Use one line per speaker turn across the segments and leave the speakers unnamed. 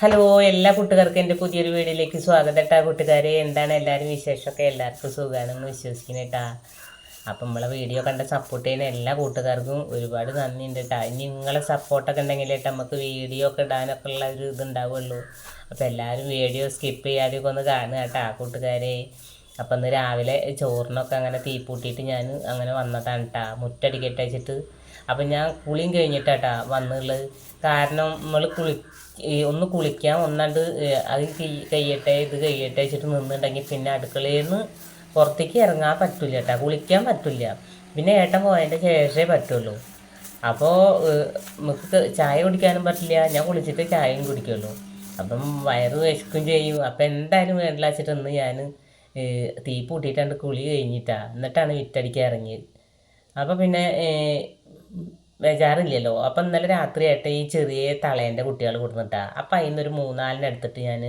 Hello എല്ലാ കൂട്ടുകാർക്കും എന്റെ പുതിയൊരു വീഡിയോയിലേക്ക് സ്വാഗതം കേട്ടാ കൂട്ടുകാരെ. എന്താണ് എല്ലാവരും വിശേഷമൊക്കെ? എല്ലാവർക്കും സുഖമാണെന്ന് വിശ്വസിക്കുന്നത് കേട്ടാ അപ്പം നമ്മളെ വീഡിയോ കണ്ട സപ്പോർട്ട് ചെയ്യുന്ന എല്ലാ കൂട്ടുകാർക്കും ഒരുപാട് നന്ദി ഉണ്ട് കേട്ടാ ഇനി നിങ്ങളെ സപ്പോർട്ടൊക്കെ ഉണ്ടെങ്കിൽ കേട്ടോ നമുക്ക് വീഡിയോ ഒക്കെ ഇടാനൊക്കെ ഉള്ള ഒരു ഇതുണ്ടാവുള്ളൂ. അപ്പോൾ എല്ലാവരും വീഡിയോ സ്കിപ്പ് ചെയ്യാതെയൊക്കെ ഒന്ന് കാണുക കേട്ടാ കൂട്ടുകാരെ. അപ്പം ഇന്ന് രാവിലെ ചോറിനൊക്കെ അങ്ങനെ തീ പൂട്ടിയിട്ട് ഞാൻ അങ്ങനെ വന്നതാണ് കേട്ടാ മുറ്റടിക്കട്ടെ അപ്പം ഞാൻ കുളിയും കഴിഞ്ഞിട്ടാട്ടാ വന്നുള്ളത് കാരണം നമ്മൾ കുളി ഒന്ന് കുളിക്കാം ഒന്നാണ്ട് അത് കയ്യട്ടെ ഇത് കഴിയട്ടെ വെച്ചിട്ട് നിന്നുണ്ടെങ്കിൽ പിന്നെ അടുക്കളയിൽ നിന്ന് പുറത്തേക്ക് ഇറങ്ങാൻ പറ്റില്ല കേട്ടോ കുളിക്കാൻ പറ്റില്ല പിന്നെ ഏട്ടൻ പോയതിന്റെ ശേഷമേ പറ്റുള്ളൂ. അപ്പോൾ നമുക്ക് ചായ കുടിക്കാനും പറ്റില്ല. ഞാൻ കുളിച്ചിട്ട് ചായയും കുടിക്കുള്ളൂ. അപ്പം വയറ് വിശക്കും ചെയ്യും. അപ്പം എന്തായാലും വേണ്ടില്ല വെച്ചിട്ട് ഇന്ന് ഞാൻ തീ പൂട്ടിയിട്ടാണ്ട് കുളി കഴിഞ്ഞിട്ടാണ് എന്നിട്ടാണ് വിറ്റടിക്കാൻ ഇറങ്ങിയത്. അപ്പോൾ പിന്നെ ബേജാറില്ലല്ലോ. അപ്പം ഇന്നലെ രാത്രിയായിട്ട് ഈ ചെറിയ തളേന്റെ കുട്ടികൾ കൊടുത്തിട്ടാ അപ്പം അതിന്നൊരു മൂന്നാലിന് എടുത്തിട്ട് ഞാൻ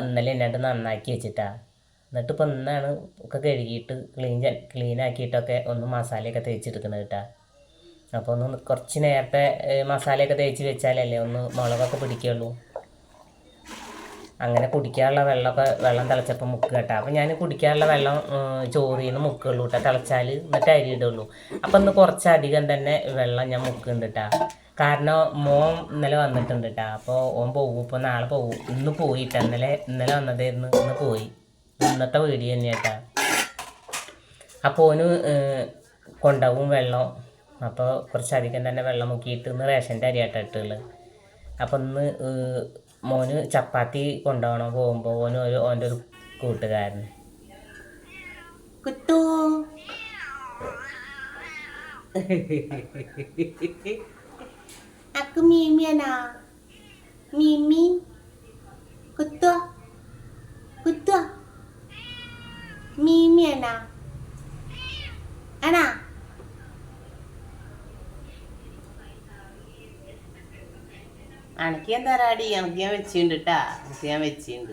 ഇന്നലെ എന്നിട്ട് നന്നാക്കി വെച്ചിട്ടാ. എന്നിട്ട് ഇപ്പം ഇന്നാണ് ഒക്കെ കഴുകിയിട്ട് ക്ലീൻ ക്ലീൻ ആക്കിയിട്ടൊക്കെ ഒന്ന് മസാലയൊക്കെ തേച്ചെടുക്കുന്നത് കേട്ടാ. അപ്പോൾ ഒന്ന് കുറച്ച് നേരത്തെ മസാലയൊക്കെ തേച്ച് വെച്ചാലല്ലേ ഒന്ന് മുളകൊക്കെ പിടിക്കുള്ളൂ. അങ്ങനെ കുടിക്കാനുള്ള വെള്ളമൊക്കെ വെള്ളം തിളച്ചപ്പോൾ മുക്ക് കേട്ടോ. അപ്പം ഞാൻ കുടിക്കാനുള്ള വെള്ളം ചോറിൽ നിന്ന് മുക്കുള്ളൂ കേട്ടോ. തിളച്ചാൽ എന്നിട്ട് അരി ഇടുള്ളൂ. അപ്പം ഇന്ന് കുറച്ചധികം തന്നെ വെള്ളം ഞാൻ മുക്കുന്നുണ്ട് കേട്ടോ. കാരണം മോൻ ഇന്നലെ വന്നിട്ടുണ്ട് കേട്ടോ. അപ്പോൾ ഓൻ പോകും ഇപ്പോൾ നാളെ പോകും ഇന്ന് പോയിട്ടാ. ഇന്നലെ ഇന്നലെ വന്നതായിരുന്നു ഇന്ന് പോയി. ഇന്നത്തെ വീഡിയോ കേട്ടോ. അപ്പോൾ ഓന് കൊണ്ടാവും വെള്ളം. അപ്പോൾ കുറച്ചധികം തന്നെ വെള്ളം മുക്കിയിട്ട് ഇന്ന് റേഷന്റെ അരിയാട്ടോ ഇട്ടുള്ളത്. അപ്പം ഇന്ന് മോന് ചപ്പാത്തി കൊണ്ടുപോകണം പോകുമ്പോൾ ഓന് ഒരു ഓന്റെ ഒരു കൂട്ടുകാരൻ കുട്ടു
Aku Mimi മീമി Mimi. Kutu. Kutu. Mimi
അനക്ക് തരാടി എനിക്ക് ഞാൻ വെച്ചിട്ടുണ്ട് കേട്ടാ ഞാൻ വെച്ചിട്ടുണ്ട്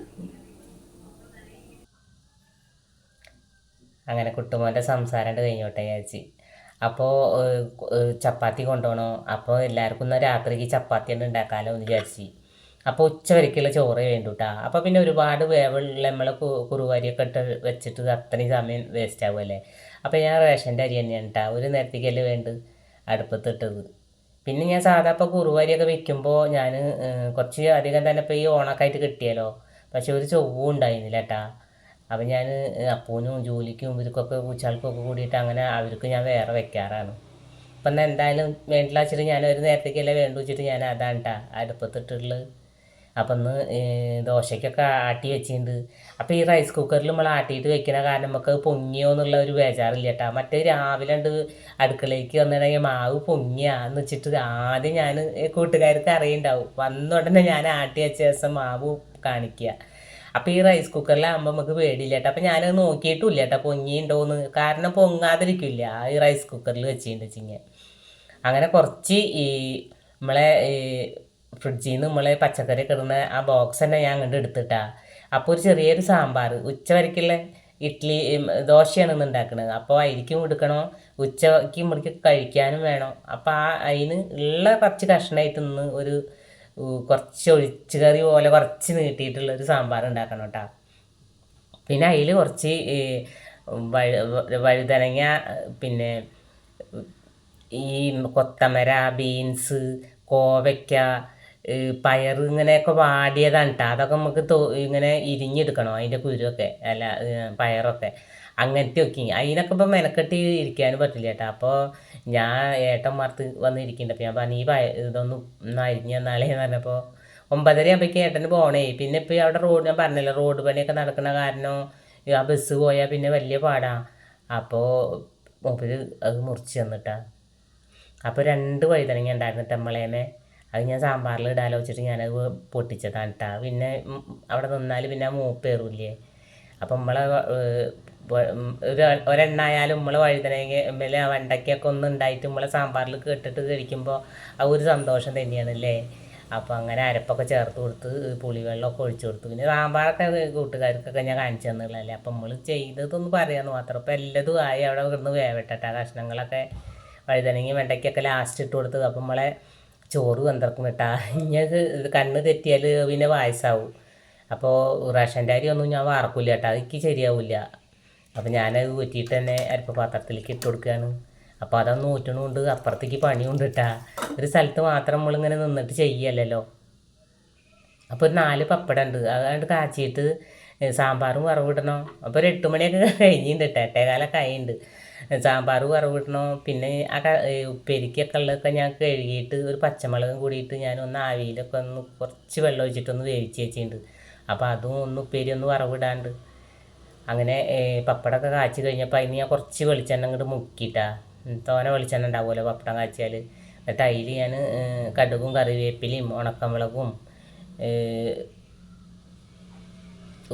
അങ്ങനെ കുട്ടുമോന്റെ സംസാരം കഴിഞ്ഞോട്ടെ ചേച്ചി അപ്പോൾ ചപ്പാത്തി കൊണ്ടുപോകണോ അപ്പോൾ എല്ലാവർക്കും ഒന്ന് രാത്രിക്ക് ചപ്പാത്തി തന്നെ ഉണ്ടാക്കാമല്ലോ എന്ന് വിചാരിച്ചു. അപ്പോൾ ഉച്ച വരയ്ക്കുള്ള ചോറ് വേണ്ടു കേട്ടാ അപ്പോൾ പിന്നെ ഒരുപാട് വേവുള്ള നമ്മളെ കുറുവാരിയൊക്കെ ഇട്ട് വെച്ചിട്ട് അത്രയും സമയം വേസ്റ്റ് ആവുമല്ലേ അപ്പോൾ ഞാൻ റേഷന്റെ അരി തന്നെയാണ് കേട്ടോ ഒരു നേരത്തേക്കല്ലേ വേണ്ടത്? അടുപ്പത്തിട്ടത് പിന്നെ ഞാൻ സാധാ ഇപ്പോൾ കുറുവാരിയൊക്കെ വെക്കുമ്പോൾ ഞാൻ കുറച്ച് അധികം തന്നെ ഇപ്പോൾ ഈ ഓണക്കായിട്ട് കിട്ടിയല്ലോ. പക്ഷെ ഒരു ചൊവ്വും ഉണ്ടായിരുന്നില്ല കേട്ടാ അപ്പം ഞാൻ അപ്പൂനും ജോലിക്കും ഇവർക്കൊക്കെ പൂച്ചാൾക്കൊക്കെ കൂടിയിട്ട് അങ്ങനെ അവർക്ക് ഞാൻ വേറെ വെക്കാറാണ്. അപ്പം എന്നാൽ എന്തായാലും വേണ്ടില്ല വെച്ചിട്ട് ഞാൻ ഒരു നേരത്തേക്കല്ലേ വേണ്ടു വെച്ചിട്ട് ഞാൻ അതാണ് കേട്ടാ അടുപ്പത്തിട്ടുള്ളത് അപ്പം ഇന്ന് ദോശയ്ക്കൊക്കെ ആട്ടി വെച്ചിട്ടുണ്ട് അപ്പോൾ ഈ റൈസ് കുക്കറിൽ നമ്മൾ ആട്ടിയിട്ട് വെക്കുന്ന കാരണം നമുക്ക് പൊങ്ങിയോ എന്നുള്ള ഒരു ബേജാറില്ല കേട്ടോ മറ്റേ രാവിലെ ഉണ്ട് അടുക്കളയ്ക്ക് വന്നിട്ടുണ്ടെങ്കിൽ മാവ് പൊങ്ങിയാന്ന് വെച്ചിട്ട് ആദ്യം ഞാൻ കൂട്ടുകാർക്ക് അറിയുണ്ടാവും. വന്ന ഉടനെ ഞാൻ ആട്ടി വെച്ച ദിവസം മാവ് കാണിക്കുക അപ്പോൾ ഈ റൈസ് കുക്കറിലാകുമ്പോൾ നമുക്ക് പേടിയില്ല കേട്ടോ അപ്പോൾ ഞാനത് നോക്കിയിട്ടുമില്ല കേട്ടോ പൊങ്ങിയുണ്ടോയെന്ന് കാരണം പൊങ്ങാതിരിക്കില്ല. ആ ഈ റൈസ് കുക്കറിൽ വെച്ചിട്ടുണ്ട് വെച്ചിങ്ങനെ അങ്ങനെ കുറച്ച് ഈ നമ്മളെ ഫ്രിഡ്ജിൽ നിന്ന് നമ്മളെ പച്ചക്കറി കിടന്ന ആ ബോക്സ് തന്നെ ഞാൻ അങ്ങോട്ട് എടുത്തിട്ടാ. അപ്പോൾ ഒരു ചെറിയൊരു സാമ്പാർ ഉച്ച വരയ്ക്കുള്ള ഇഡ്ഡലി ദോശയാണ് ഇന്ന് ഉണ്ടാക്കുന്നത് അപ്പോൾ അരിക്കും കൊടുക്കണോ? ഉച്ചയ്ക്ക് മുറിക്ക് കഴിക്കാനും വേണം? അപ്പോൾ ആ അതിന് ഉള്ള കുറച്ച് കഷ്ണമായിട്ട് ഇന്ന് ഒരു കുറച്ച് ഒഴിച്ചു കറി പോലെ കുറച്ച് നീട്ടിയിട്ടുള്ള ഒരു സാമ്പാർ ഉണ്ടാക്കണം കേട്ടോ. പിന്നെ അതിൽ കുറച്ച് വഴുതനങ്ങ പിന്നെ ഈ കൊത്തമര ബീൻസ് കോവയ്ക്ക പയർ ഇങ്ങനെയൊക്കെ വാടിയതാണ് കേട്ടോ അതൊക്കെ നമുക്ക് തോ ഇങ്ങനെ ഇരിഞ്ഞെടുക്കണം അതിന്റെ കുരുവൊക്കെ. അല്ല പയറൊക്കെ. അങ്ങനത്തെ ഒക്കെ. അതിനൊക്കെ ഇപ്പം മെനക്കെട്ടി ഇരിക്കാനും പറ്റില്ല കേട്ടോ അപ്പോൾ ഞാൻ ഏട്ടന്മാർത്ത് വന്നിരിക്കുന്നുണ്ട് അപ്പോൾ ഞാൻ പറഞ്ഞു ഈ പയ ഇതൊന്നും ഒന്ന് അരിഞ്ഞ് തന്നാലേ എന്ന് പറഞ്ഞപ്പോൾ ഒമ്പതര ആകുമ്പോഴേക്കും ഏട്ടന് പോണേ പിന്നെ ഇപ്പോൾ അവിടെ റോഡ് ഞാൻ പറഞ്ഞല്ലോ റോഡ് പണിയൊക്കെ നടക്കുന്ന കാരണം ആ ബസ് പോയാൽ പിന്നെ വലിയ പാടാണ് അപ്പോൾ മൂപ്പര് അത് മുറിച്ച് തന്നിട്ടാ. അപ്പോൾ രണ്ട് വഴുതനങ്ങ ഉണ്ടായിരുന്നു നമ്മളേനെ അത് ഞാൻ സാമ്പാറിൽ ഇടാലോ വെച്ചിട്ട് ഞാനത് പൊട്ടിച്ചതാണ് കേട്ടോ പിന്നെ അവിടെ നിന്നാൽ പിന്നെ ആ കയറില്ലേ അപ്പം നമ്മളെ ഒരു ഒരെണ്ണായാലും നമ്മളെ വഴുതനങ്ങ ആ വെണ്ടയ്ക്കൊക്കെ ഒന്ന് ഉണ്ടായിട്ട് നമ്മളെ സാമ്പാറിൽ കേട്ടിട്ട് കഴിക്കുമ്പോൾ ആ ഒരു സന്തോഷം തന്നെയാണ് അല്ലേ അപ്പോൾ അങ്ങനെ അരപ്പൊക്കെ ചേർത്ത് കൊടുത്ത് പുളിവെള്ളമൊക്കെ ഒഴിച്ചു കൊടുത്തു. പിന്നെ സാമ്പാറൊക്കെ കൂട്ടുകാർക്കൊക്കെ ഞാൻ കാണിച്ചു തന്നുള്ളതല്ലേ അപ്പം നമ്മൾ ചെയ്തതൊന്ന് പറയാമെന്ന് മാത്രം. അപ്പോൾ എല്ലതും ആയി അവിടെ കിടന്ന് വേവട്ടെ കഷ്ണങ്ങളൊക്കെ വഴുതനങ്ങി വെണ്ടയ്ക്കൊക്കെ ലാസ്റ്റ് ഇട്ട് കൊടുത്ത് അപ്പം നമ്മളെ ചോറ് വന്നിറക്കും കേട്ടാ. ഇഞ്ഞത് കണ്ണ് തെറ്റിയാൽ പിന്നെ വായസാവും അപ്പോൾ റേഷന്റെ അരി ഒന്നും ഞാൻ വാർക്കില്ല കേട്ടാ. അതിക്ക് ശരിയാവില്ല അപ്പോൾ ഞാനത് ഊറ്റിയിട്ട് തന്നെ അരിപ്പ പാത്രത്തിലേക്ക് ഇട്ട് കൊടുക്കുകയാണ് അപ്പോൾ അതൊന്നും ഊറ്റണമുണ്ട് അപ്പുറത്തേക്ക് പണിയുണ്ട് കേട്ടാ. ഒരു സ്ഥലത്ത് മാത്രം നമ്മളിങ്ങനെ നിന്നിട്ട് ചെയ്യല്ലല്ലോ. അപ്പോൾ ഒരു നാല് പപ്പടം ഉണ്ട് അതുകൊണ്ട് കാച്ചിയിട്ട് സാമ്പാറും വറവിടണം അപ്പോൾ ഒരു എട്ട് മണിയൊക്കെ കഴിഞ്ഞിട്ടുണ്ട് എട്ടേകാലൊക്കെ ആയിട്ടുണ്ട് സാമ്പാർ വറവിടണം. പിന്നെ ആ ഉപ്പേരിക്കൊക്കെ ഉള്ളതൊക്കെ ഞാൻ കഴുകിയിട്ട് ഒരു പച്ചമുളകും കൂടിയിട്ട് ഞാൻ ഒന്ന് ആവിയിലൊക്കെ ഒന്ന് കുറച്ച് വെള്ളം ഒഴിച്ചിട്ടൊന്ന് വേവിച്ച് വെച്ചിട്ടുണ്ട്. അപ്പോൾ അതും ഒന്ന് ഉപ്പേരി ഒന്ന് വറവിടാണ്ട്. അങ്ങനെ പപ്പടമൊക്കെ കാച്ചി കഴിഞ്ഞപ്പോൾ അതിന് ഞാൻ കുറച്ച് വെളിച്ചെണ്ണ അങ്ങോട്ട് മുക്കിയിട്ടാ. തോനെ വെളിച്ചെണ്ണ ഉണ്ടാവുമല്ലോ പപ്പടം കാച്ചിയാൽ എന്നിട്ട് അതിൽ ഞാൻ കടുകും കറിവേപ്പിലയും ഉണക്കമുളകും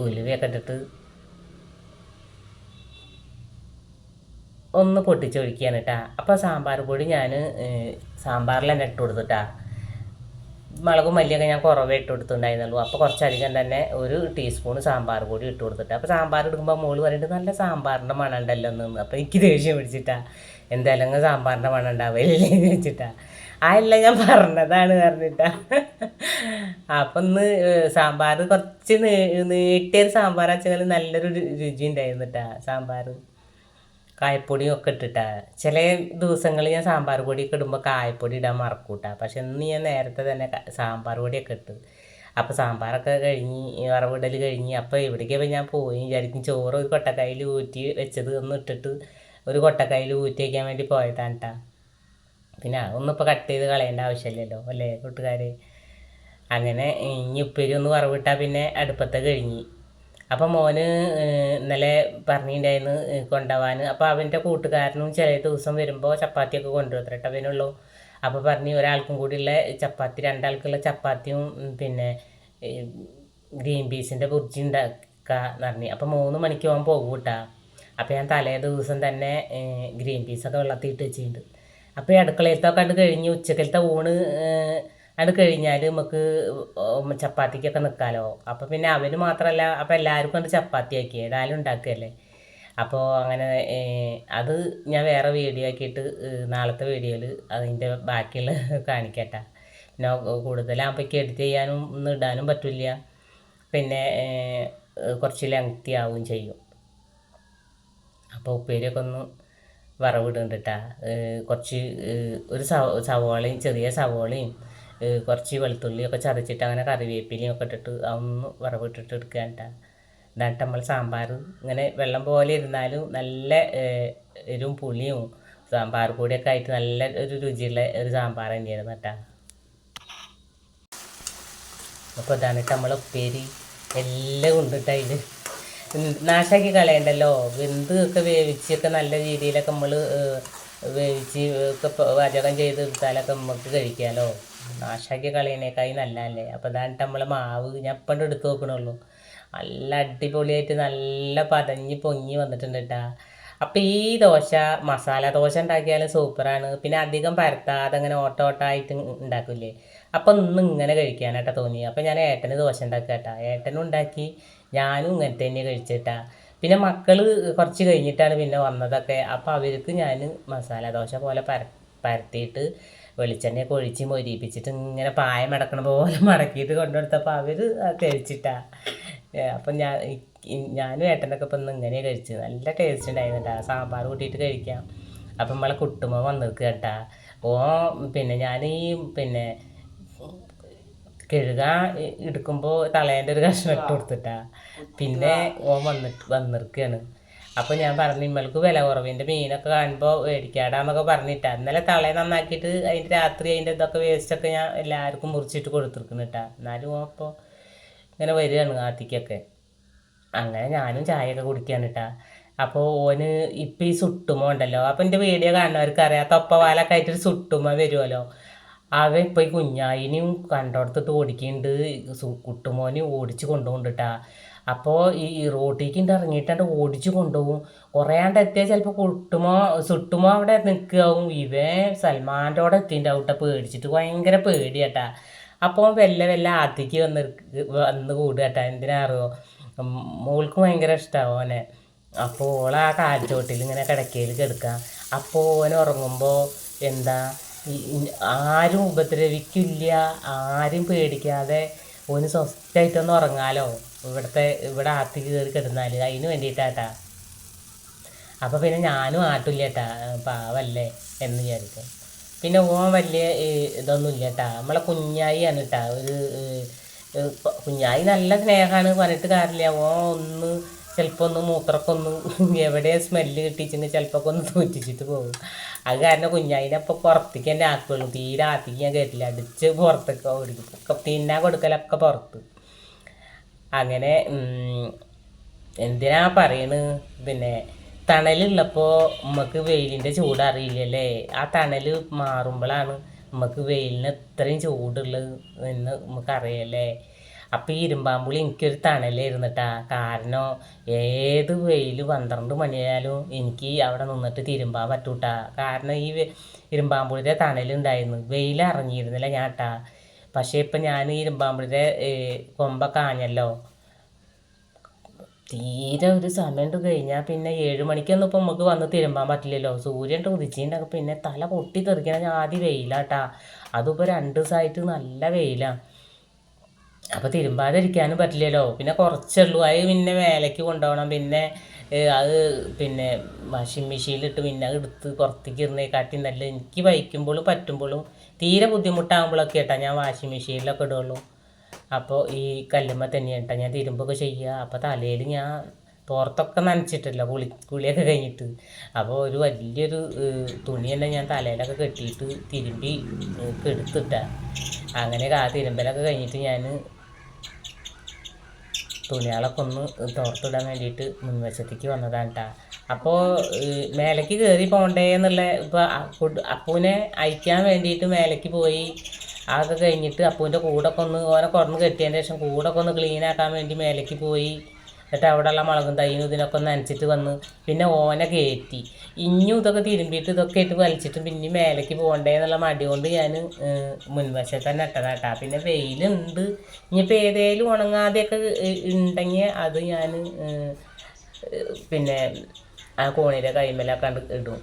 ഉലുവയൊക്കെ ഇട്ടിട്ട് ഒന്ന് പൊട്ടിച്ചൊഴിക്കുകയാണ് കേട്ടാ അപ്പോൾ സാമ്പാർ പൊടി ഞാൻ സാമ്പാറിൽ തന്നെ ഇട്ട് കൊടുത്തിട്ടാ മുളകും മല്ലിയൊക്കെ ഞാൻ കുറവേ ഇട്ട് കൊടുത്തിട്ടുണ്ടായിരുന്നുള്ളൂ. അപ്പോൾ കുറച്ചധികം തന്നെ ഒരു ടീസ്പൂൺ സാമ്പാർ പൊടി ഇട്ട് കൊടുത്തിട്ട് അപ്പോൾ സാമ്പാർ എടുക്കുമ്പോൾ മോൾ പറഞ്ഞിട്ട് നല്ല സാമ്പാറിന്റെ മണം ഉണ്ടല്ലോ എന്ന് അപ്പോൾ എനിക്ക് ദേഷ്യം പിടിച്ചിട്ടാ എന്തായാലും സാമ്പാറിന്റെ മണം ഉണ്ടാവില്ലേ എന്ന് വെച്ചിട്ടാ ആ അല്ല ഞാൻ പറഞ്ഞതാണ് പറഞ്ഞിട്ടാ അപ്പം ഒന്ന് സാമ്പാർ കുറച്ച് നീ- നീട്ടിയൊരു സാമ്പാർ വെച്ചാൽ നല്ലൊരു രുചി ഉണ്ടായിരുന്നു കേട്ടാ സാമ്പാർ. കായപ്പൊടിയും ഒക്കെ ഇട്ടിട്ടാ. ചില ദിവസങ്ങളിൽ ഞാൻ സാമ്പാർ പൊടിയൊക്കെ ഇടുമ്പോൾ കായപ്പൊടി ഇടാൻ മറക്കൂട്ടാ. പക്ഷെ ഇന്ന് ഞാൻ നേരത്തെ തന്നെ സാമ്പാർ പൊടിയൊക്കെ ഇട്ട്. അപ്പോൾ സാമ്പാറൊക്കെ കഴിഞ്ഞ് വറവിടൽ കഴിഞ്ഞ് അപ്പോൾ എവിടേക്കാണ് ഞാൻ പോയി വിചാരിക്കും ചോറ് ഒരു കൊട്ടക്കായിൽ ഊറ്റി വെച്ചത് ഒന്ന് ഇട്ടിട്ട് ഒരു കൊട്ടക്കായിൽ ഊറ്റി വയ്ക്കാൻ വേണ്ടി പോയതാണ് കേട്ടാ പിന്നെ അതൊന്നും ഇപ്പോൾ കട്ട് ചെയ്ത് കളയേണ്ട ആവശ്യമില്ലല്ലോ അല്ലേ കൂട്ടുകാരെ? അങ്ങനെ ഇനി ഉപ്പേരി ഒന്ന് വറവിട്ടാൽ പിന്നെ അടുപ്പത്തെ കഴിഞ്ഞ്. അപ്പം മോന് ഇന്നലെ പറഞ്ഞിട്ടുണ്ടായിരുന്നു കൊണ്ടുപോകാൻ അപ്പോൾ അവന്റെ കൂട്ടുകാരനും ചില ദിവസം വരുമ്പോൾ ചപ്പാത്തിയൊക്കെ കൊണ്ടുവരും കേട്ടോ അവനുള്ളൂ. അപ്പോൾ പറഞ്ഞു ഒരാൾക്കും കൂടിയുള്ള ചപ്പാത്തി രണ്ടാൾക്കുള്ള ചപ്പാത്തിയും പിന്നെ ഗ്രീൻ പീസിന്റെ ബുർജി ഉണ്ടാക്കാന്ന് പറഞ്ഞു. അപ്പോൾ മൂന്ന് മണിക്ക് പോകാൻ പോകും കേട്ടാ. അപ്പോൾ ഞാൻ തലേ ദിവസം തന്നെ ഗ്രീൻ പീസൊക്കെ വെള്ളത്തിയിട്ട് വെച്ചിട്ടുണ്ട്. അപ്പോൾ അടുക്കളയിലത്തെ കണ്ട് കഴിഞ്ഞ് ഉച്ചക്കലത്തെ ഊണ് അത് കഴിഞ്ഞാൽ നമുക്ക് ചപ്പാത്തിക്കൊക്കെ നിൽക്കാമല്ലോ അപ്പോൾ പിന്നെ അവന് മാത്രമല്ല അപ്പോൾ എല്ലാവർക്കും അത് ചപ്പാത്തി ആക്കി ഏതായാലും ഉണ്ടാക്കുകയല്ലേ അപ്പോൾ അങ്ങനെ അത് ഞാൻ വേറെ വീഡിയോ ആക്കിയിട്ട് നാളത്തെ വീഡിയോയിൽ അതിന്റെ ബാക്കിയുള്ള കാണിക്കട്ടെ. പിന്നെ കൂടുതലാകുമ്പോഴേക്ക് എഡിറ്റ് ചെയ്യാനും ഒന്നും ഇടാനും പറ്റില്ല. പിന്നെ കുറച്ച് ലെങ്തി ആവുകയും ചെയ്യും. അപ്പോൾ ഉപ്പേരിയൊക്കെ ഒന്ന് വറവിടുന്നുണ്ട് കേട്ടാ കുറച്ച് ഒരു സവോളയും ചെറിയ സവോളയും കുറച്ച് വെളുത്തുള്ളിയൊക്കെ ചതച്ചിട്ട് അങ്ങനെ കറിവേപ്പിലയും ഒക്കെ ഇട്ടിട്ട് അതൊന്ന് വറവിട്ടിട്ട് എടുക്കുക കേട്ടാ. എന്നിട്ട് നമ്മൾ സാമ്പാർ ഇങ്ങനെ വെള്ളം പോലെ ഇരുന്നാലും നല്ല എരും പുളിയും സാമ്പാർ പൊടിയൊക്കെ ആയിട്ട് നല്ല ഒരു രുചിയുള്ള ഒരു സാമ്പാർ തന്നെയായിരുന്നു കേട്ടാ. അപ്പോൾ ഇതാണ് നമ്മൾ ഉപ്പേരി. എല്ലാം കൊണ്ടിട്ട് അതിൽ നാശാക്കി കളയണ്ടല്ലോ. വെന്ത് ഒക്കെ വേവിച്ചൊക്കെ നല്ല രീതിയിലൊക്കെ നമ്മൾ വേവിച്ച് ഒക്കെ പാചകം ചെയ്ത് എടുത്താലൊക്കെ നമുക്ക് കഴിക്കാമല്ലോ നാശാക്കി കളയണേക്കായി നല്ലതല്ലേ? അപ്പോൾ ഇതാണ് നമ്മൾ മാവ് ഞാൻ ഇപ്പം എടുത്ത് നോക്കണുള്ളൂ. നല്ല അടിപൊളിയായിട്ട് നല്ല പതഞ്ഞ് പൊങ്ങി വന്നിട്ടുണ്ട് കേട്ടാ അപ്പോൾ ഈ ദോശ മസാല ദോശ ഉണ്ടാക്കിയാലും സൂപ്പറാണ്. പിന്നെ അധികം പരത്താതെ അങ്ങനെ ഓട്ട ഓട്ടമായിട്ട് ഉണ്ടാക്കില്ലേ? അപ്പം ഇന്ന് ഇങ്ങനെ കഴിക്കാനായിട്ടാ തോന്നി അപ്പം ഞാൻ ഏട്ടന് ദോശ ഉണ്ടാക്കുക കേട്ടാ ഏട്ടനും ഉണ്ടാക്കി ഞാനും ഇങ്ങനെ തന്നെ കഴിച്ചിട്ടാ പിന്നെ മക്കൾ കുറച്ച് കഴിഞ്ഞിട്ടാണ് പിന്നെ വന്നതൊക്കെ. അപ്പോൾ അവർക്ക് ഞാൻ മസാല ദോശ പോലെ പര പരത്തിയിട്ട് വെളിച്ചെണ്ണയൊക്കെ ഒഴിച്ച് മൊരിപ്പിച്ചിട്ട് ഇങ്ങനെ പായം മടക്കണ പോലെ മടക്കിയിട്ട് കൊണ്ടുകൊടുത്തപ്പോൾ അവർ കഴിച്ചിട്ടാ. അപ്പം ഞാൻ ഞാനും ഏട്ടനൊക്കെ ഇപ്പം ഇന്ന് ഇങ്ങനെ കഴിച്ചു നല്ല ടേസ്റ്റ് ഉണ്ടായിരുന്നു കേട്ടാ സാമ്പാർ കൂട്ടിയിട്ട് കഴിക്കാം. അപ്പം നമ്മളെ കുട്ടുമ്പോൾ വന്നിരിക്കുക കേട്ടാ. ഓ പിന്നെ ഞാൻ ഈ പിന്നെ കഴുകാൻ എടുക്കുമ്പോൾ തളേന്റെ ഒരു കഷ്ണം ഇട്ട് കൊടുത്തിട്ടാ. പിന്നെ ഓ വന്നിട്ട് വന്നിരിക്കുകയാണ് അപ്പോൾ ഞാൻ പറഞ്ഞു ഇമ്മൾക്ക് വില കുറവിന്റെ മീനൊക്കെ കാണുമ്പോൾ മേടിക്കാടാന്നൊക്കെ പറഞ്ഞിട്ടാ. ഇന്നലെ തളയെ നന്നാക്കിയിട്ട് അതിന്റെ രാത്രി അതിന്റെ ഇതൊക്കെ വേസ്റ്റ് ഒക്കെ ഞാൻ എല്ലാവർക്കും മുറിച്ചിട്ട് കൊടുത്തിരിക്കുന്നു കേട്ടാ എന്നാലും അപ്പോൾ ഇങ്ങനെ വരികയാണ് ആത്തിക്കൊക്കെ. അങ്ങനെ ഞാനും ചായയൊക്കെ കുടിക്കാണ് കേട്ടാ അപ്പോൾ ഓന് ഇപ്പം ഈ സുട്ടുമോ ഉണ്ടല്ലോ. അപ്പം എന്റെ വീഡിയോ കാണുന്നവർക്ക് അറിയാം തൊപ്പവാലൊക്കെ ആയിട്ടൊരു സുട്ടുമ വരുമല്ലോ അവ ഇപ്പം ഈ കുഞ്ഞായിനെയും കണ്ടോടത്തിട്ട് ഓടിക്കുന്നുണ്ട് കുട്ടുമോനെ ഓടിച്ച് കൊണ്ടുപോകുന്നുണ്ടാ അപ്പോൾ ഈ റോട്ടിലേക്ക് ഇറങ്ങിയിട്ടാണ്ട് ഓടിച്ചു കൊണ്ടുപോകും കുറേയാണ്ട് എത്തിയാൽ ചിലപ്പോൾ കൊട്ടുമോ സുട്ടുമോ അവിടെ നിൽക്കാവും ഇവൻ സൽമാന്റെ അവിടെ എത്തിയിട്ടുണ്ടാവും കേട്ടോ പേടിച്ചിട്ട് ഭയങ്കര പേടിയാട്ടാ. അപ്പോൾ വെല്ല വെല്ല ആത്തിക്ക് വന്ന് വന്ന് കൂടുക കേട്ടാ. എന്തിനാ അറിയോ മോൾക്ക് ഭയങ്കര ഇഷ്ടമാവും അവനെ അപ്പോൾ ഓളെ ആ കാൽച്ചോട്ടിൽ ഇങ്ങനെ കിടക്കയിൽ കിടക്കുക അപ്പോൾ ഓൻ ഉറങ്ങുമ്പോൾ എന്താ? ആരും ഉപദ്രവിക്കില്ല. ആരും പേടിക്കാതെ ഓന് സ്വസ്ഥമായിട്ടൊന്ന് ഉറങ്ങാലോ? ഇവിടുത്തെ ഇവിടെ ആത്തി കയറി കിടന്നാൽ അതിന് വേണ്ടിയിട്ടാട്ടാ അപ്പോൾ പിന്നെ ഞാനും ആട്ടില്ല കേട്ടാ പാവല്ലേ എന്ന് വിചാരിക്കും. പിന്നെ ഓൻ വലിയ ഇതൊന്നും ഇല്ല കേട്ടാ നമ്മളെ കുഞ്ഞായിയാണ് കേട്ടാ ഒരു കുഞ്ഞായി നല്ല സ്നേഹമാണ് പറഞ്ഞിട്ട് കാര്യമില്ല. ഓൻ ഒന്ന് ചിലപ്പോൾ ഒന്ന് മൂത്രക്കൊന്ന് എവിടെ സ്മെല്ല് കിട്ടിച്ചെങ്കിൽ ചിലപ്പോൾ ഒന്ന് തൂറ്റിച്ചിട്ട് പോകും. അത് കാരണം കുഞ്ഞായിനെ ഇപ്പോൾ പുറത്തേക്ക് തന്നെ ആക്കുള്ളൂ. തീരെ ആത്തിക്ക് ഞാൻ കയറ്റില്ല അടിച്ച് പുറത്തേക്ക് ഓടിക്കും. തിന്നാൻ കൊടുക്കലൊക്കെ പുറത്ത്. അങ്ങനെ എന്തിനാ പറയണ്? പിന്നെ തണലുള്ളപ്പോൾ നമുക്ക് വെയിലിന്റെ ചൂട് അറിയില്ലല്ലേ ആ തണൽ മാറുമ്പോഴാണ് നമുക്ക് വെയിലിന് ഇത്രയും ചൂടുള്ളത് എന്ന് നമുക്ക് അറിയല്ലേ അപ്പം ഈ ഇരുമ്പാമ്പുളി എനിക്കൊരു തണലായിരുന്നിട്ടാ. കാരണം ഏത് വെയിൽ പന്ത്രണ്ട് മണിയായാലും എനിക്ക് അവിടെ നിന്നിട്ട് തിരുമ്പാൻ പറ്റൂട്ടാ. കാരണം ഈ ഇരുമ്പാമ്പുളിയുടെ തണലുണ്ടായിരുന്നു. വെയിൽ ഇറങ്ങിയിരുന്നില്ല ഞാട്ടാ. പക്ഷേ ഇപ്പം ഞാൻ ഇരുമ്പാമ്പുളിയുടെ കൊമ്പ ആഞ്ഞല്ലോ. തീരെ ഒരു സമയം കഴിഞ്ഞാൽ പിന്നെ ഏഴ് മണിക്കൊന്നും ഇപ്പം നമുക്ക് വന്ന് തിരുമ്പാൻ പറ്റില്ലല്ലോ. സൂര്യൻ ഉദിച്ചിട്ടുണ്ടെങ്കിൽ പിന്നെ തല പൊട്ടി തെറിക്കണ ഞാൻ ആദ്യം വെയിലാട്ടാ. അതിപ്പോൾ രണ്ട് ദിവസമായിട്ട് നല്ല വെയിലാണ് അപ്പോൾ തിരുമ്പാതിരിക്കാനും പറ്റില്ലല്ലോ. പിന്നെ കുറച്ചുള്ളൂ അത് പിന്നെ വേലയ്ക്ക് കൊണ്ടുപോകണം. പിന്നെ അത് പിന്നെ വാഷിംഗ് മെഷീനിലിട്ട് പിന്നെ എടുത്ത് പുറത്തേക്ക് ഇരുന്നേക്കാട്ടി നല്ല എനിക്ക് വഹിക്കുമ്പോഴും പറ്റുമ്പോഴും തീരെ ബുദ്ധിമുട്ടാകുമ്പോഴൊക്കെ കേട്ടാ ഞാൻ വാഷിംഗ് മെഷീനിലൊക്കെ ഇടുള്ളൂ. അപ്പോൾ ഈ കല്ലുമ്മ തന്നെയാണ് കേട്ടോ ഞാൻ തിരുമ്പൊക്കെ ചെയ്യുക. അപ്പോൾ തലയിൽ ഞാൻ തോർത്തൊക്കെ നനച്ചിട്ടില്ല കുളി കുളിയൊക്കെ കഴിഞ്ഞിട്ട്. അപ്പോൾ ഒരു വലിയൊരു തുണി തന്നെ ഞാൻ തലയിലൊക്കെ കെട്ടിയിട്ട് തിരുമ്പി ഏഹ്, കെടുത്തിട്ട. അങ്ങനെ ആ തിരുമ്പലൊക്കെ കഴിഞ്ഞിട്ട് ഞാൻ തുണികളൊക്കെ ഒന്ന് തോർത്തിടാൻ വേണ്ടിയിട്ട് മുൻവശത്തേക്ക് വന്നതാണ് കേട്ടോ അപ്പോൾ മേലേക്ക് കയറി പോകണ്ടേ എന്നുള്ള ഇപ്പോൾ അപ്പൂനെ അയക്കാൻ വേണ്ടിയിട്ട് മേലേക്ക് പോയി. അതൊക്കെ കഴിഞ്ഞിട്ട് അപ്പൂന്റെ കൂടൊക്കെ ഒന്ന് ഓനെ കുറന്ന് കെട്ടിയതിന് ശേഷം കൂടൊക്കെ ഒന്ന് ക്ലീനാക്കാൻ വേണ്ടി മേലേക്ക് പോയി. എന്നിട്ട് അവിടെയുള്ള മുളകും തൈനും ഇതിനൊക്കെ ഒന്ന് നനച്ചിട്ട് വന്ന് പിന്നെ ഓനെ കയറ്റി ഇനിയും ഇതൊക്കെ തിരുമ്പിയിട്ട് ഇതൊക്കെ ഇട്ട് വലിച്ചിട്ട് പിന്നെ മേലേക്ക് പോകണ്ടേ എന്നുള്ള മടി കൊണ്ട് ഞാൻ മുൻവശത്ത് തന്നെ ഇട്ടതാട്ടാ പിന്നെ വെയിലുണ്ട്. ഇനിയിപ്പോൾ ഏതേലും ഉണങ്ങാതെയൊക്കെ ഉണ്ടെങ്കിൽ അത് ഞാൻ പിന്നെ ആ കോണിയുടെ കൈമലൊക്കെ ഇടും.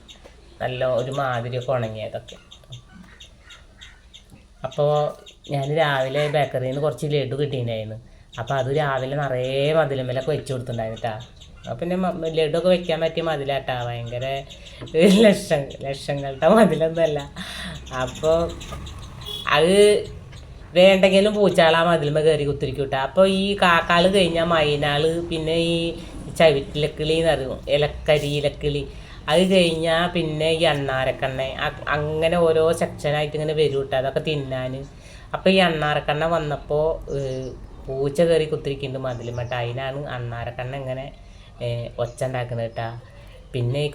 നല്ല ഒരു മാതിരിയൊക്കെ ഉണങ്ങിയതൊക്കെ. അപ്പോൾ ഞാൻ രാവിലെ ബേക്കറിയിൽ നിന്ന് കുറച്ച് ലഡു കിട്ടിയിട്ടുണ്ടായിരുന്നു. അപ്പോൾ അത് രാവിലെ നിറയെ മതിലുമ്മലൊക്കെ വെച്ച് കൊടുത്തിട്ടുണ്ടായിരുന്നു കേട്ടാ അപ്പൊ പിന്നെ ലഡുവൊക്കെ വെക്കാൻ പറ്റിയ മതിലാട്ടാ. ഭയങ്കര ലക്ഷം ലക്ഷങ്ങളുടെ മതിലൊന്നുമല്ല. അപ്പോൾ അത് വേണ്ടെങ്കിലും പൂച്ചാള ആ മതിലുമ്മ കയറി കുത്തിരിക്കൂട്ട അപ്പോൾ ഈ കാക്കാൾ കഴിഞ്ഞാൽ മൈനാൾ പിന്നെ ഈ ചവിറ്റിലക്കിളി എന്ന് അറിയും ഇലക്കരി ഇലക്കിളി അത് കഴിഞ്ഞാൽ പിന്നെ ഈ അണ്ണാരക്കണ്ണ അങ്ങനെ ഓരോ സെക്ഷനായിട്ട് ഇങ്ങനെ വരും കേട്ടോ അതൊക്കെ തിന്നാൻ. അപ്പോൾ ഈ അണ്ണാരക്കണ്ണ വന്നപ്പോൾ പൂച്ച കയറി കുത്തിരിക്കുന്നുണ്ട്. മതിലുമ്മട്ട അതിനാണ് അണ്ണാരക്കണ്ണ ഇങ്ങനെ ഒച്ച ഉണ്ടാക്കുന്നത് കേട്ടാ. പിന്നെ ഈ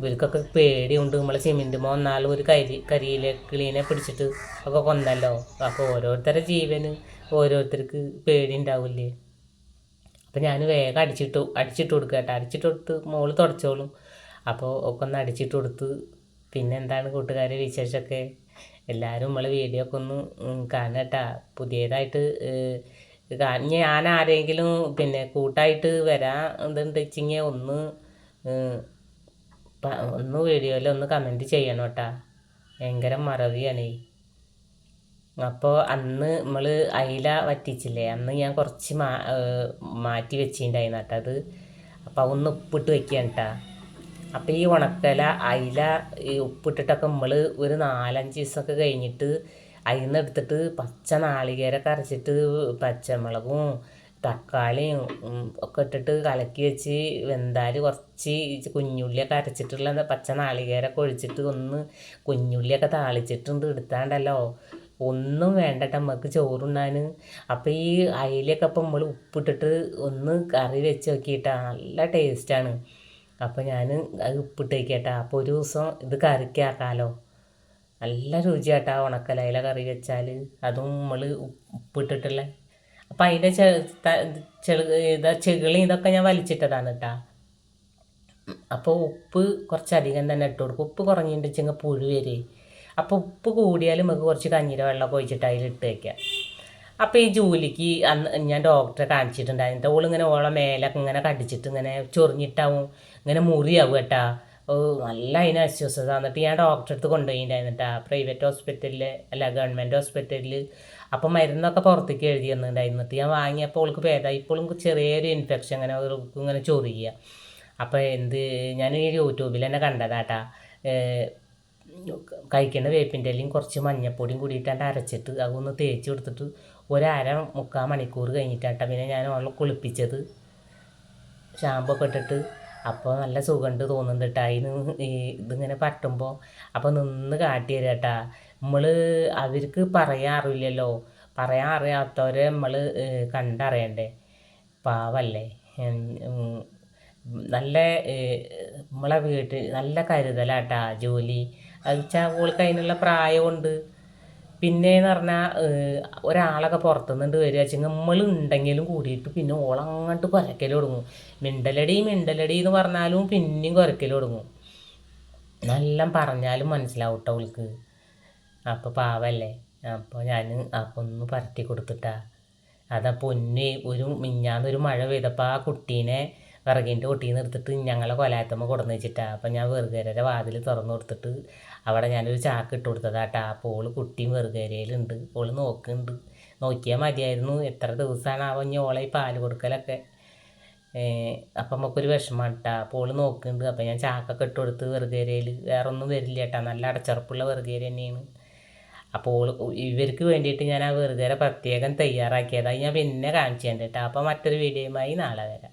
ഇവർക്കൊക്കെ പേടിയുണ്ട്. നമ്മളെ സിമെന്റുമോ മോന്നാലും ഒരു കരി കരിയിലെ കിളീനെ പിടിച്ചിട്ട് ഒക്കെ കൊന്നല്ലോ. അപ്പോൾ ഓരോരുത്തരുടെ ജീവന് ഓരോരുത്തർക്ക് പേടി ഉണ്ടാവില്ലേ? അപ്പം ഞാൻ വേഗം അടിച്ചിട്ട് അടിച്ചിട്ട് കൊടുക്കുക കേട്ടോ. അടിച്ചിട്ട് കൊടുത്ത് മോൾ തുടച്ചോളും. അപ്പോൾ ഒക്കെ ഒന്ന് അടിച്ചിട്ട് കൊടുത്ത് പിന്നെ എന്താണ് കൂട്ടുകാരെ വിശേഷമൊക്കെ? എല്ലാവരും നമ്മളെ വീഡിയോ ഒക്കെ ഒന്ന് കാണാം കേട്ടാ. പുതിയതായിട്ട് ഞാൻ ആരെങ്കിലും പിന്നെ കൂട്ടായിട്ട് വരാൻ എന്തുണ്ട് വെച്ചിങ്ങനെ ഒന്ന് ഒന്ന് വീഡിയോയിൽ ഒന്ന് കമന്റ് ചെയ്യണം കേട്ടാ ഭയങ്കര മറവിയാണേ. അപ്പോൾ അന്ന് നമ്മൾ അയില വറ്റിച്ചില്ലേ അന്ന് ഞാൻ കുറച്ച് മാ മാറ്റി വെച്ചിട്ടുണ്ടായിരുന്നു കേട്ടോ അത്. അപ്പോൾ അതൊന്ന് ഉപ്പിട്ട് വെക്കുകയാണ് കേട്ടോ അപ്പോൾ ഈ ഉണക്കല അയില ഈ ഉപ്പിട്ടിട്ടൊക്കെ നമ്മൾ ഒരു നാലഞ്ച് ദിവസമൊക്കെ കഴിഞ്ഞിട്ട് അതിൽ നിന്ന് എടുത്തിട്ട് പച്ച നാളികേര അരച്ചിട്ട് പച്ചമുളകും തക്കാളിയും ഒക്കെ ഇട്ടിട്ട് കലക്കി വെച്ച് വെന്താൽ കുറച്ച് കുഞ്ഞുള്ളിയൊക്കെ അരച്ചിട്ടുള്ള പച്ച നാളികേരമൊക്കെ ഒഴിച്ചിട്ട് ഒന്ന് കുഞ്ഞുള്ളിയൊക്കെ താളിച്ചിട്ടുണ്ട് എടുത്താണ്ടല്ലോ. ഒന്നും വേണ്ടട്ട നമുക്ക് ചോറുണ്ണാൻ. അപ്പോൾ ഈ അയിലൊക്കെ അപ്പം നമ്മൾ ഉപ്പിട്ടിട്ട് ഒന്ന് കറി വെച്ച് നോക്കിയിട്ടാ നല്ല ടേസ്റ്റാണ് അപ്പോൾ ഞാൻ അത് ഉപ്പിട്ട് നോക്കിയിട്ടാ അപ്പോൾ ഒരു ദിവസം ഇത് കറിക്കാക്കാലോ നല്ല രുചിയാട്ടാ ഉണക്കലയില കറി വെച്ചാൽ അതും നമ്മൾ ഉപ്പിട്ടിട്ടുള്ള. അപ്പം അതിന്റെ ചെളു ഇതാ ചെകിളി ഇതൊക്കെ ഞാൻ വലിച്ചിട്ടതാണ് കേട്ടാ അപ്പോൾ ഉപ്പ് കുറച്ചധികം തന്നെ ഇട്ട് കൊടുക്കും. ഉപ്പ് കുറഞ്ഞിട്ട് കുറഞ്ഞിട്ടുണ്ടെങ്കിൽ പുഴു വരെ. അപ്പോൾ ഉപ്പ് കൂടിയാൽ നമുക്ക് കുറച്ച് കഞ്ഞീര വെള്ളമൊക്കെ ഒഴിച്ചിട്ട് അതിൽ ഇട്ട് വയ്ക്കാം അപ്പോൾ ഈ ജോലിക്ക് അന്ന് ഞാൻ ഡോക്ടറെ കാണിച്ചിട്ടുണ്ടായിരുന്നു. ഓളിങ്ങനെ ഓളെ മേലൊക്കെ ഇങ്ങനെ കടിച്ചിട്ട് ഇങ്ങനെ ചൊറിഞ്ഞിട്ടാവും. ഇങ്ങനെ മുറിയാവും കേട്ടാ. ഓ നല്ല അതിന് അസ്വസ്ഥത. എന്നിട്ട് ഞാൻ ഡോക്ടറെ അടുത്ത് കൊണ്ടുപോയിണ്ടായിരുന്നിട്ടാ. പ്രൈവറ്റ് ഹോസ്പിറ്റലിൽ അല്ല ഗവൺമെന്റ് ഹോസ്പിറ്റലിൽ അപ്പം മരുന്നൊക്കെ പുറത്തേക്ക് എഴുതി തന്നിട്ടുണ്ടായിരുന്നിട്ട് ഞാൻ വാങ്ങിയപ്പോൾ അവൾക്ക് ഭേദമായി. ഇപ്പോഴും ചെറിയൊരു ഇൻഫെക്ഷൻ അങ്ങനെ ഇങ്ങനെ ചൊറിയുക അപ്പോൾ എന്ത് ഞാൻ യൂട്യൂബിൽ തന്നെ കണ്ടതാട്ടാ. കഴിക്കേണ്ട വേപ്പിന്റെ ഇലയും കുറച്ച് മഞ്ഞപ്പൊടിയും കൂടിയിട്ടാണ്ട് അരച്ചിട്ട് അതൊന്ന് തേച്ച് കൊടുത്തിട്ട് ഒരര മുക്കാൽ മണിക്കൂർ കഴിഞ്ഞിട്ടാട്ടാ പിന്നെ ഞാൻ അവളെ കുളിപ്പിച്ചത്. ഷാമ്പൊക്കെ ഇട്ടിട്ട് അപ്പോൾ നല്ല സുഖമുണ്ട് തോന്നുന്നുണ്ട് കേട്ടോ അതിന് ഇതിങ്ങനെ പറ്റുമ്പോൾ അപ്പോൾ നിന്ന് കാട്ടി തരാം കേട്ടാ നമ്മൾ അവർക്ക് പറയാൻ അറിയില്ലല്ലോ. പറയാൻ അറിയാത്തവരെ നമ്മൾ കണ്ടറിയണ്ടേ. പാവല്ലേ. നല്ല നമ്മളെ വീട്ടിൽ നല്ല കരുതലാട്ടാ ജോലി. അത് വെച്ചാൽ ഓൾക്ക് അതിനുള്ള പ്രായമുണ്ട് പിന്നെന്ന് പറഞ്ഞാൽ ഒരാളൊക്കെ പുറത്തുനിന്നുണ്ട് വരിക വെച്ചാൽ നമ്മൾ ഉണ്ടെങ്കിലും കൂടിയിട്ട് പിന്നെ ഓളങ്ങോട്ട് കുരക്കൽ തുടങ്ങും. മിണ്ടലടി മിണ്ടലടി എന്ന് പറഞ്ഞാലും പിന്നെയും കുരക്കൽ തുടങ്ങും. നല്ല പറഞ്ഞാലും മനസ്സിലാവും കേട്ടോ അവൾക്ക് അപ്പോൾ പാവല്ലേ? അപ്പോൾ ഞാൻ അപ്പോൾ ഒന്ന് പരത്തി കൊടുത്തിട്ടാ. അതപ്പോൾ ഒന്ന് ഒരു മിഞ്ഞാന്നൊരു മഴ പെയ്തപ്പോൾ ആ കുട്ടീനെ വിറകിന്റെ കുട്ടീന്ന് എടുത്തിട്ട് ഞങ്ങളെ കൊലായത്തമ്മ കൊടുന്ന് വെച്ചിട്ടാണ് അപ്പം ഞാൻ വെറുകേരയുടെ വാതിൽ തുറന്നു കൊടുത്തിട്ട് അവിടെ ഞാനൊരു ചാക്ക് ഇട്ട് കൊടുത്തതാട്ടാ. അപ്പോൾ ഓൾ കുട്ടിയും വെറുകേരയിലുണ്ട്. ഓൾ നോക്കുന്നുണ്ട്. നോക്കിയാൽ മതിയായിരുന്നു. എത്ര ദിവസമാണ് ഇനി ഓളെ ഈ പാൽ കൊടുക്കലൊക്കെ. അപ്പം നമുക്കൊരു വിഷമം കേട്ടാ അപ്പോൾ ഓൾ നോക്കുന്നുണ്ട്. അപ്പം ഞാൻ ചാക്കൊക്കെ ഇട്ട് കൊടുത്ത് വെറുകേരയിൽ വേറെ ഒന്നും വരില്ല കേട്ടാ നല്ല അടച്ചുറപ്പുള്ള വെറുകേര തന്നെയാണ്. അപ്പോൾ ഇവർക്ക് വേണ്ടിയിട്ട് ഞാൻ ആ വെറുതെ പ്രത്യേകം തയ്യാറാക്കിയതാണ് ഞാൻ പിന്നെ കാണിച്ചു തരേണ്ട കേട്ടോ അപ്പോൾ മറ്റൊരു വീഡിയോയുമായി നാളെ വരാം.